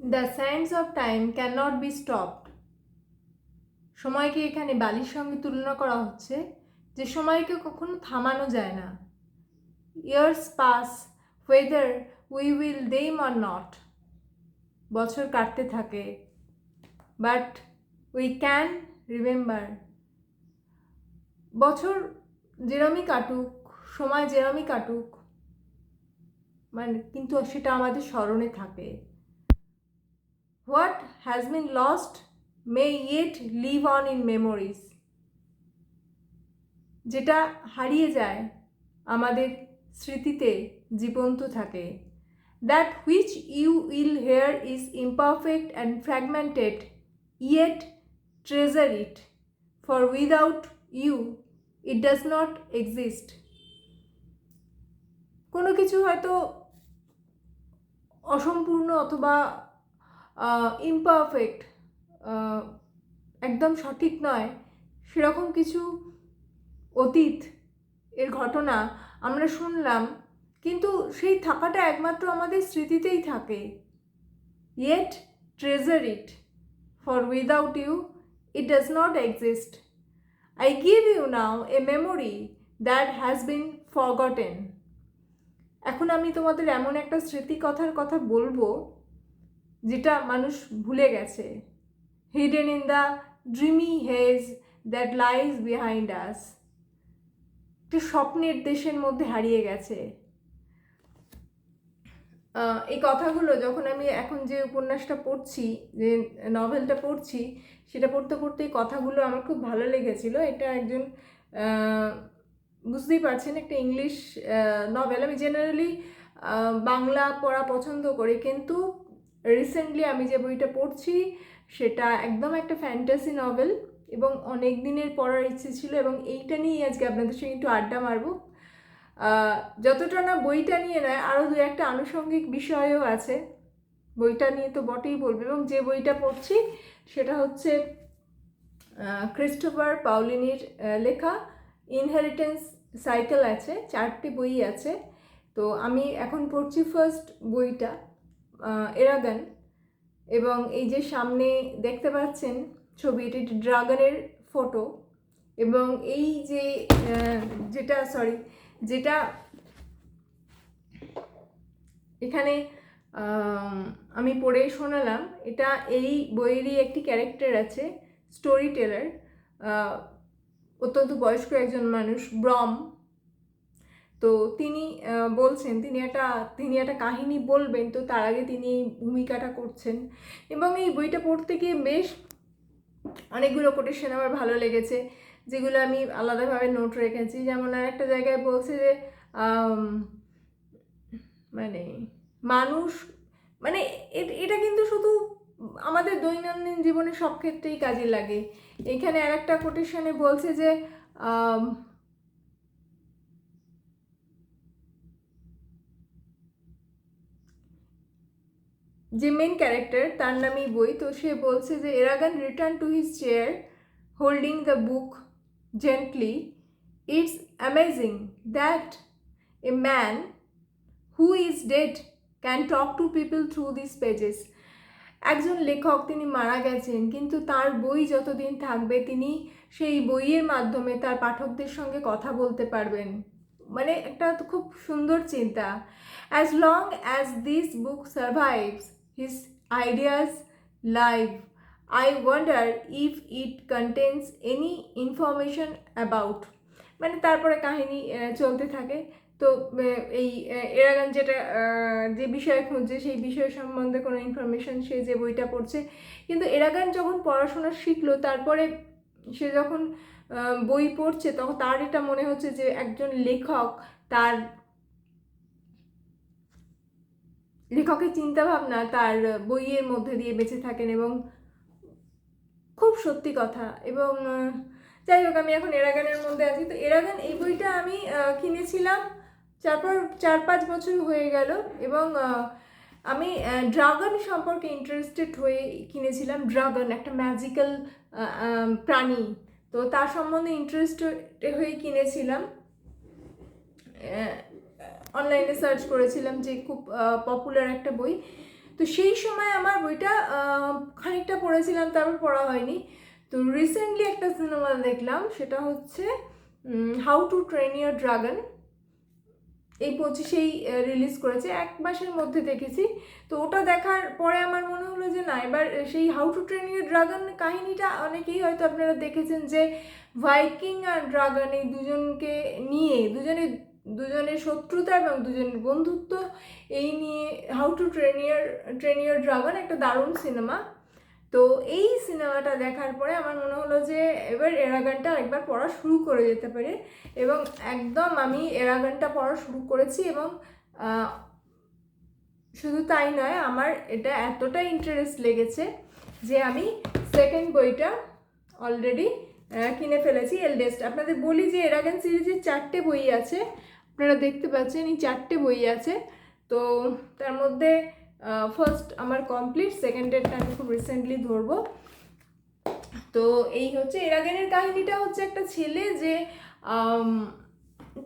The science of time can not be stopped সময়কে এখানে বালির সঙ্গে তুলনা করা হচ্ছে যে সময়কে কখনো থামানো যায় না। Years pass whether we will them or not বছর কাটতে থাকে। বাট উই ক্যান রিমেম্বার বছর যেরমই কাটুক, সময় যেরমই কাটুক মানে কিন্তু সেটা আমাদের স্মরণে থাকে। What has been lost may yet live on in memories যেটা হারিয়ে যায় আমাদের স্মৃতিতে জীবন্ত থাকে। That which you will hear is imperfect and fragmented yet treasure it for without you it does not exist কোনো কিছু হয়তো অসম্পূর্ণ অথবা ইমপারফেক্ট একদম সঠিক নয়, সেরকম কিছু অতীত এর ঘটনা আমরা শুনলাম, কিন্তু সেই থাকাটা একমাত্র আমাদের স্মৃতিতেই থাকে। Yet treasure it for without you it does not exist I give you now a memory that has been forgotten এখন আমি তোমাদের এমন একটা স্মৃতি কথার কথা বলব যেটা মানুষ ভুলে গেছে। Hidden in the dreamy haze that lies behind us একটা স্বপ্নের দেশের মধ্যে হারিয়ে গেছে। এই কথাগুলো যখন আমি এখন যে উপন্যাসটা পড়ছি, যে নভেলটা পড়ছি, সেটা পড়তে পড়তে এই কথাগুলো আমার খুব ভালো লেগেছিল। এটা একজন বুঝতেই পারছেন, একটা ইংলিশ নভেল আমি জেনারেলি বাংলা পড়া পছন্দ করি, কিন্তু রিসেন্টলি আমি যে বইটা পড়ছি, সেটা একদম একটা ফ্যান্টাসি নভেল এবং অনেক দিনের পড়ার ইচ্ছে ছিল এবং এইটা নিয়েই আজকে আপনাদের সঙ্গে একটু আড্ডা মারবো। যতটা না বইটা নিয়ে নয় আরও দু একটা আনুষঙ্গিক বিষয়ও আছে। বইটা নিয়ে তো বটেই বলবে এবং যে বইটা পড়ছি, সেটা হচ্ছে ক্রিস্টোফার পাউলিনির লেখা ইনহেরিটেন্স সাইকেল আছে, চারটি বই আছে। তো আমি এখন পড়ছি ফার্স্ট বইটা। এরাগান। এবং এই যে সামনে দেখতে পাচ্ছেন ছবি এটি ড্রাগনের ফটো। এবং এই যে যেটা সরি যেটা এখানে আমি পড়ে শোনালাম, এটা এই বইয়েরই একটি ক্যারেক্টার আছে স্টোরি টেলার অত্যন্ত বয়স্ক একজন মানুষ ব্রম তো তিনি বলছেন, তিনি একটা তিনি একটা কাহিনী বলবেন। তো তার আগে তিনি এই ভূমিকাটা করছেন। এবং এই বইটা পড়তে গিয়ে বেশ অনেকগুলো কোটেশন আমার ভালো লেগেছে, যেগুলো আমি আলাদাভাবে নোট রেখেছি। যেমন আর একটা জায়গায় বলছে যে মানে মানুষ মানে এটা কিন্তু শুধু আমাদের দৈনন্দিন জীবনে সব ক্ষেত্রেই কাজে লাগে। এখানে আর একটা কোটেশনে বলছে যে যে মেন ক্যারেক্টার তার নামই বই, তো সে বলছে যে Eragon return to his chair holding the book gently it's amazing that a man who is dead can talk to people through this pages একজন লেখক, তিনি মারা গেছেন, কিন্তু তার বই যতদিন থাকবে, তিনি সেই বইয়ের মাধ্যমে তার পাঠকদের সঙ্গে কথা বলতে পারবেন। মানে একটা খুব সুন্দর চিন্তা। As long as this book survives his ideas live I wonder if it contains any information about মানে তারপরে কাহিনী চলতে থাকে। তো এই এরাগান যেটা যে বিষয়ে খুঁজছে, সেই বিষয় সম্বন্ধে কোনো ইনফরমেশন সে যে বইটা পড়ছে। কিন্তু এরাগান যখন পড়াশোনা শিখলো, তারপরে সে যখন বই পড়ছে, তখন তার এটা মনে হচ্ছে যে একজন লেখক, তার লেখকের চিন্তাভাবনা তার বইয়ের মধ্যে দিয়ে বেঁচে থাকেন এবং খুব সত্যি কথা এবং যাই হোক, আমি এখন এরাগানের মধ্যে আছি। তো এরাগান, এই বইটা আমি কিনেছিলাম তারপর চার পাঁচ বছর হয়ে গেল এবং আমি ড্রাগন সম্পর্কে ইন্টারেস্টেড হয়ে কিনেছিলাম। ড্রাগন, একটা ম্যাজিক্যাল প্রাণী। তো তার সম্বন্ধে ইন্টারেস্টেড হয়ে কিনেছিলাম। অনলাইনে সার্চ করেছিলাম যে খুব পপুলার একটা বই। তো সেই সময় আমার বইটা খানিকটা পড়েছিলাম, তারপর পড়া হয়নি। তো রিসেন্টলি একটা সিনেমা দেখলাম, সেটা হচ্ছে how to train your dragon এই পঁচিশেই রিলিজ করেছে, এক মাসের মধ্যে দেখেছি। তো ওটা দেখার পরে আমার মনে হলো যে না, এবার সেই how to train your dragon কাহিনীটা অনেকেই হয়তো আপনারা দেখেছেন যে ভাইকিং আর ড্রাগন এই দুজনকে নিয়ে দুজনের দুজনের শত্রুতা এবং দুজনের বন্ধুত্ব, এই নিয়ে how to train your train dragon একটা দারুণ সিনেমা। তো এই সিনেমাটা দেখার পরে আমার মনে হলো যে এবার এরাগানটা একবার পড়া শুরু করে যেতে পারে এবং একদম আমি এরাগানটা পড়া শুরু করেছি এবং শুধু তাই নয়, আমার এটা এতটা ইন্টারেস্ট লেগেছে যে আমি সেকেন্ড বইটা অলরেডি কিনে ফেলেছি এলডেস্ট আপনাদের বলি যে এরাগান সিরিজের চারটে বই আছে। আপনারা দেখতে পাচ্ছেন, এই চারটে বই আছে। তো তার মধ্যে ফার্স্ট আমার কমপ্লিট সেকেন্ডেরটা আমি খুব রিসেন্টলি ধরবো। তো এই হচ্ছে এরাগানের কাহিনীটা হচ্ছে একটা ছেলে যে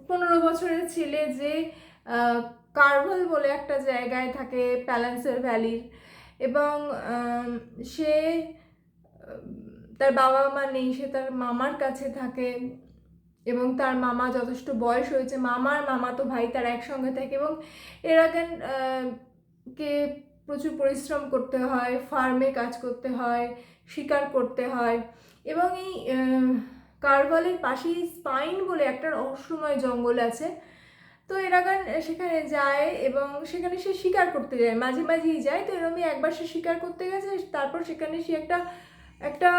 পনেরো বছরের ছেলে যে কার্ভাল বলে একটা জায়গায় থাকে প্যালেন্সের ভ্যালির এবং সে তার বাবা মা নেই সে তার মামার কাছে থাকে এবং তার মামা যথেষ্ট বয়স হয়েছে। মামার মামা তো ভাই তার একসঙ্গে থাকে এবং এরাগান কে প্রচুর পরিশ্রম করতে হয় ফার্মে কাজ করতে হয় শিকার করতে হয় এবং এই আহ, কারভালের পাশেই স্পাইন বলে একটা রহস্যময় জঙ্গল আছে। তো এরাগান সেখানে যায় এবং সেখানে সে শিকার করতে যায় মাঝে মাঝেই যায়। তো এরমই একবার সে শিকার করতে গেছে তারপর সেখানে সে একটা একটা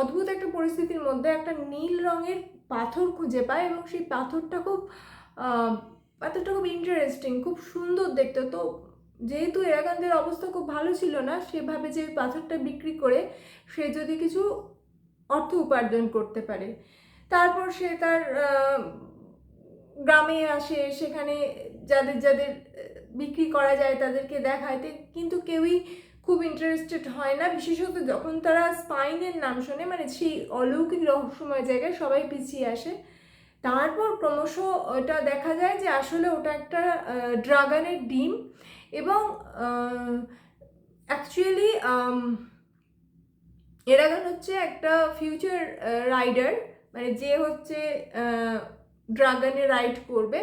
অদ্ভুত একটা পরিস্থিতির মধ্যে একটা নীল রঙের পাথর খুঁজে পায় এবং সেই পাথরটা খুব পাথরটা খুব ইন্টারেস্টিং খুব সুন্দর দেখতে। তো যেহেতু এরাগানদের অবস্থা খুব ভালো ছিল না, সেভাবে যে পাথরটা বিক্রি করে সে যদি কিছু অর্থ উপার্জন করতে পারে। তারপর সে তার গ্রামে আসে, সেখানে যাদের যাদের বিক্রি করা যায় তাদেরকে দেখায়। কিন্তু কেউই খুব ইন্টারেস্টেড হয় না। বিশেষত যখন তারা স্পাইনের নাম শোনে মানে সেই অলৌকিক রহস্যময় জায়গায় সবাই পিছিয়ে আসে। তারপর ক্রমশ ওটা দেখা যায় যে আসলে ওটা একটা ড্রাগনের ডিম এবং অ্যাকচুয়ালি এরাগান হচ্ছে একটা ফিউচার রাইডার মানে যে হচ্ছে ড্রাগনে রাইড করবে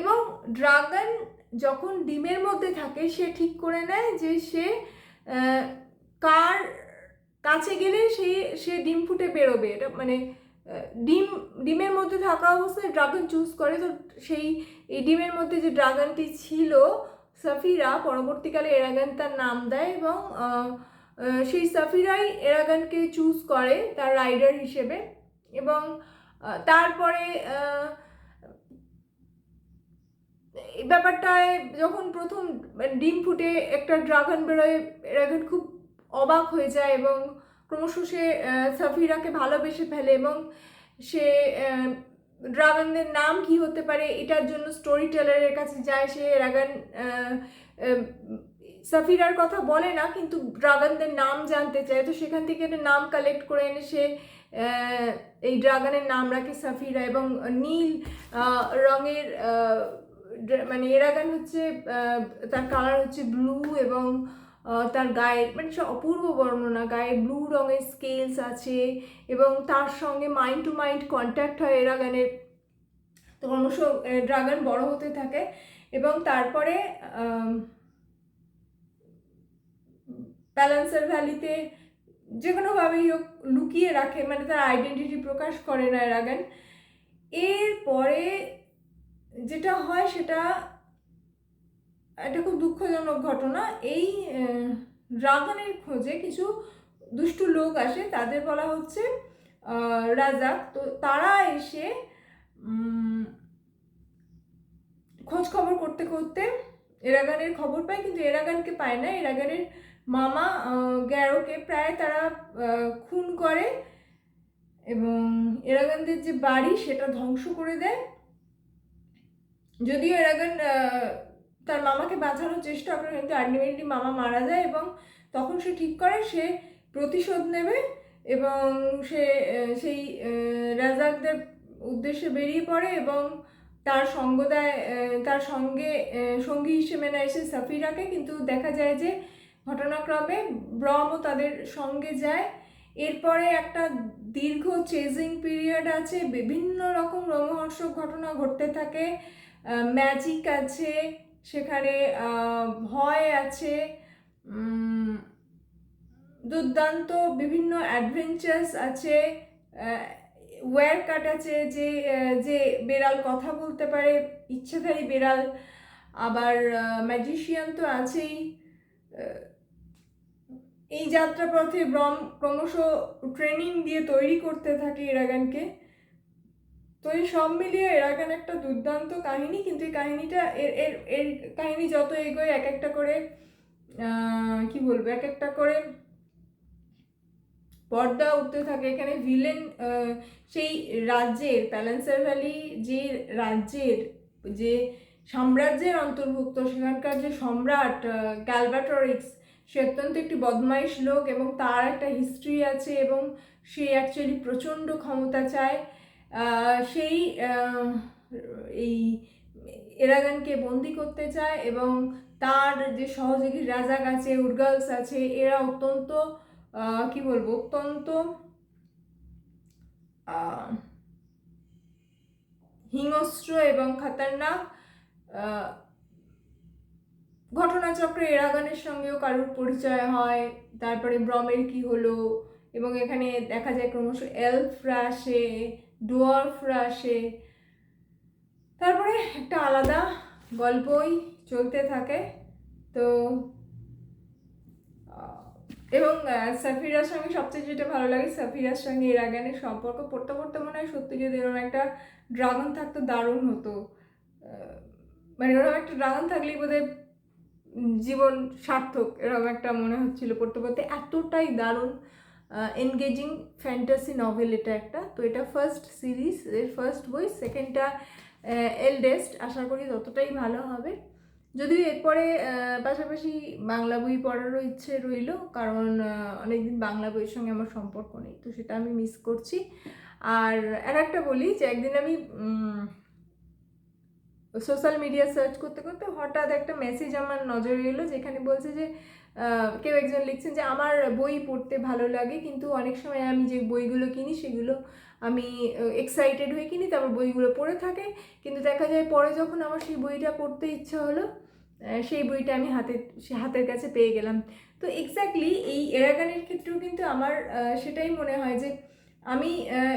এবং ড্রাগন যখন ডিমের মধ্যে থাকে, সে ঠিক করে নেয় যে সে কার কাছে গেলে সে সে ডিম ফুটে বেরোবে? এটা মানে ডিম, ডিমের মধ্যে থাকা অবস্থায় ড্রাগন চুজ করে। তো সেই, এই ডিমের মধ্যে যে ড্রাগনটি ছিল, সাফিরা পরবর্তীকালে এরাগান তার নাম দেয় এবং সেই সাফিরাই এরাগানকে চুজ করে তার রাইডার হিসেবে এবং তারপরে এই ব্যাপারটায় যখন প্রথম ডিম ফুটে একটা ড্রাগন বেরোয়, ড্রাগন খুব অবাক হয়ে যায় এবং ক্রমশ সে সাফিরাকে ভালোবেসে ফেলে এবং সে ড্রাগনদের নাম কি হতে পারে এটার জন্য স্টোরি টেলারের কাছে যায়। সে ড্রাগন সাফিরার কথা বলে না, কিন্তু ড্রাগনদের নাম জানতে চায়। তো সেখান থেকে একটা নাম কালেক্ট করে এনে সে এই ড্রাগনের নাম রাখে সাফিরা এবং নীল রঙের মানে এরাগান হচ্ছে তার কালার হচ্ছে ব্লু এবং তার গায়ের মানে সে অপূর্ব বর্ণনা গায়ে ব্লু রঙের স্কেলস আছে এবং তার সঙ্গে মাইন্ড টু মাইন্ড কন্ট্যাক্ট হয় এরাগানের ক্রমশ ড্রাগন বড় হতে থাকে এবং তারপরে আম, প্যালেন্সার ভ্যালিতে যে কোনোভাবেই হোক লুকিয়ে রাখে মানে তার আইডেন্টিটি প্রকাশ করে না এরাগান এরপরে যেটা হয় সেটা একটা খুব দুঃখজনক ঘটনা। এই ড্রাগনের খোঁজে কিছু দুষ্টু লোক আসে, তাদের বলা হচ্ছে রাজাক। তো তারা এসে খোঁজ খবর করতে করতে এরাগানের খবর পায়, কিন্তু এরাগানকে পায় না। এরাগানের মামা গ্যারোকে প্রায় তারা খুন করে এবং এরাগানদের যে বাড়ি সেটা ধ্বংস করে দেয়। যদিও এরাগান তার মামাকে বাঁচানোর চেষ্টা করে, কিন্তু আলটিমেটলি মামা মারা যায় এবং তখন সে ঠিক করে, সে প্রতিশোধ নেবে এবং সে সেই রাজাকদের উদ্দেশ্যে বেরিয়ে পড়ে এবং তার সঙ্গ দেয় তার সঙ্গে সঙ্গী হিসেবে নেয় সে সাফিরাকে। কিন্তু দেখা যায় যে ঘটনাক্রমে ব্রহ্ম তাদের সঙ্গে যায়। এরপরে একটা দীর্ঘ চেজিং পিরিয়ড আছে। বিভিন্ন রকম রোমহর্ষক ঘটনা ঘটতে থাকে। ম্যাজিক আছে, সেখানে ভয় আছে দুর্দান্ত বিভিন্ন অ্যাডভেঞ্চার্স আছে ওয়্যার কাট আছে যে যে বেড়াল কথা বলতে পারে, ইচ্ছাধারী বেড়াল, আবার ম্যাজিশিয়ান তো আছেই এই যাত্রাপথে ব্রম, ক্রমশ ট্রেনিং দিয়ে তৈরি করতে থাকে এরাগানকে তো এই সব মিলিয়ে এরাগান একটা দুর্দান্ত কাহিনী, কিন্তু এই কাহিনীটা এর এর এর কাহিনী যত এগোয়, এক একটা করে কি বলব, এক একটা করে পর্দা উঠতে থাকে। এখানে ভিলেন সেই রাজ্যের প্যালেন্সার ভ্যালি যে রাজ্যের, যে সাম্রাজ্যের অন্তর্ভুক্ত, সেখানকার যে সম্রাট ক্যালবাটরিক্স সে অত্যন্ত একটি বদমাইশ লোক এবং তার একটা হিস্ট্রি আছে এবং সে অ্যাকচুয়ালি প্রচণ্ড ক্ষমতা চায়। সেই এই এরাগানকে বন্দি করতে চায় এবং তার যে সহযোগী রাজাক আছে, উর্গালস আছে, এরা অত্যন্ত কি বলব, অত্যন্ত হিংস্র এবং খাতারনাক ঘটনাচক্রে এরাগানের সঙ্গেও কারোর পরিচয় হয়। তারপরে ব্রমের কি হলো? এবং এখানে দেখা যায় ক্রমশ এলফরা আসে। ডোয়ার্ফরা আসে তারপরে একটা আলাদা গল্পই চলতে থাকে। তো এবং সাফিরার সঙ্গে সবচেয়ে যেটা ভালো লাগে, সাফিরার সঙ্গে এরাগানের সম্পর্ক পড়তে পড়তে মনে হয় সত্যি যদি এরকম একটা ড্রাগন থাকতো, দারুণ হতো। মানে ওরকম একটা ড্রাগন থাকলেই বোধহয় জীবন সার্থক এরকম একটা মনে হচ্ছিল পড়তে পড়তে। এতটাই দারুণ। এনগেজিং ফ্যান্টাসি নভেল এটা একটা। তো এটা ফার্স্ট সিরিজ এর ফার্স্ট বই সেকেন্ডটা এলডেস্ট আশা করি ততটাই ভালো হবে। যদিও এরপরে পাশাপাশি বাংলা বই পড়ারও ইচ্ছে রইল, কারণ অনেকদিন বাংলা বইয়ের সঙ্গে আমার সম্পর্ক নেই, তো সেটা আমি মিস করছি। আর আর একটা বলি যে একদিন আমি সোশ্যাল মিডিয়া সার্চ করতে করতে হঠাৎ একটা মেসেজ আমার নজরে এলো, যেখানে বলছে যে কেউ একজন লিখছেন যে, আমার বই পড়তে ভালো লাগে, কিন্তু অনেক সময় আমি যে বইগুলো কিনি, সেগুলো আমি এক্সাইটেড হয়ে কিনি, তারপর বইগুলো পড়ে থাকে। কিন্তু দেখা যায়, পরে যখন আমার সেই বইটা পড়তে ইচ্ছা হলো সেই বইটা আমি হাতে, সে হাতের কাছে পেয়ে গেলাম। তো এক্স্যাক্টলি এই এরাগানের ক্ষেত্রেও কিন্তু আমার সেটাই মনে হয় যে, আমি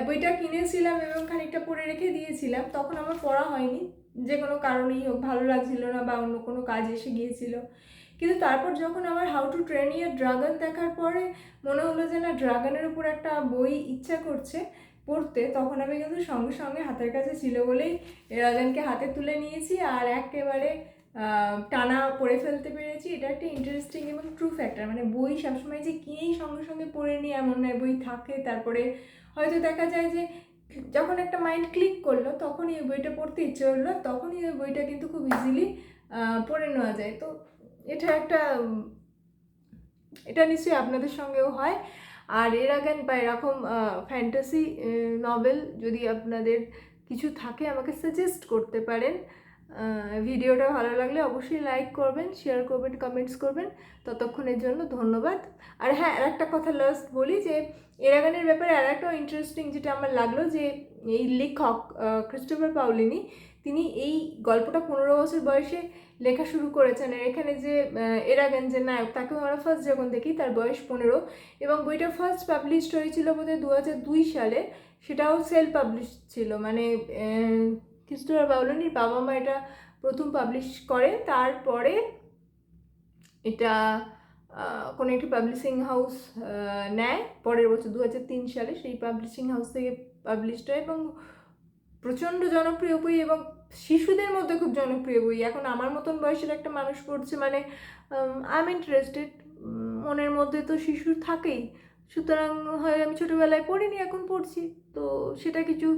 বইটা কিনেছিলাম এবং খানিকটা পড়ে রেখে দিয়েছিলাম, তখন আমার পড়া হয়নি। যে কোনো কারণেই হোক, ভালো লাগছিল না বা অন্য কোনো কাজ এসে গিয়েছিল। কিন্তু তারপর যখন আমার how to train your dragon দেখার পরে মনে হলো যে না, ড্রাগনের উপর একটা বই ইচ্ছা করছে পড়তে, তখন আমি কিন্তু সঙ্গে সঙ্গে হাতের কাছে ছিল বলেই ড্রাগনকে হাতে তুলে নিয়েছি আর একেবারে টানা পড়ে ফেলতে পেরেছি। এটা একটা ইন্টারেস্টিং এবং ট্রু ফ্যাক্টর মানে বই সবসময় যে কিনেই সঙ্গে সঙ্গে পড়ে নিই এমন নয়, বই থাকে, তারপরে হয়তো দেখা যায় যে যখন একটা মাইন্ড ক্লিক করল, তখনই এই বইটা পড়তে ইচ্ছে হলো তখনই ওই বইটা কিন্তু খুব ইজিলি পড়ে নেওয়া যায়। তো এটা একটা, এটা নিশ্চয়ই আপনাদের সঙ্গেও হয়। আর এর আগে বা এরকম ফ্যান্টাসি নভেল যদি আপনাদের কিছু থাকে, আমাকে সাজেস্ট করতে পারেন। ভিডিওটা ভালো লাগলে অবশ্যই লাইক করবেন শেয়ার করবেন কমেন্টস করবেন। ততক্ষণের জন্য ধন্যবাদ। আর হ্যাঁ আর একটা কথা লাস্ট বলি যে, এরাগানের ব্যাপারে আর একটা ইন্টারেস্টিং যেটা আমার লাগল যে, এই লেখক ক্রিস্টোফার পাউলিনি তিনি এই গল্পটা পনেরো বছর বয়সে লেখা শুরু করেছেন। আর এখানে যে এরাগান যে নায়ক তাকে আমরা ফার্স্ট যখন দেখি, তার বয়স পনেরো। এবং বইটা ফার্স্ট পাবলিশড হয়েছিল বোধহয় দু হাজার দুই সালে, সেটাও সেল পাবলিশ ছিল। মানে ক্রিস্টোফার পাউলিনির বাবা মা এটা প্রথম পাবলিশ করে। তারপরে এটা কোনো একটি পাবলিশিং হাউস নেয়। পরের বছর দু সালে সেই পাবলিশিং হাউস থেকে পাবলিশড হয় এবং প্রচণ্ড জনপ্রিয় বই এবং শিশুদের মধ্যে খুব জনপ্রিয় বই। এখন আমার মতন বয়সের একটা মানুষ পড়ছে মানে আই এম ইন্টারেস্টেড মনের মধ্যে তো শিশু থাকেই। সুতরাং হয় আমি ছোটোবেলায় পড়িনি, এখন পড়ছি। তো সেটা কিছু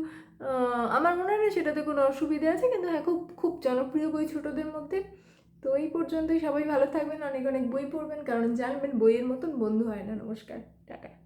আমার মনে হয় সেটাতে কোনো অসুবিধা আছে, কিন্তু হ্যাঁ খুব খুব জনপ্রিয় বই ছোটদের মধ্যে। তো এই পর্যন্তই সবাই ভালো থাকবেন, অনেক অনেক বই পড়বেন, কারণ জানবেন বইয়ের মতন বন্ধু হয় না। নমস্কার, টাটা।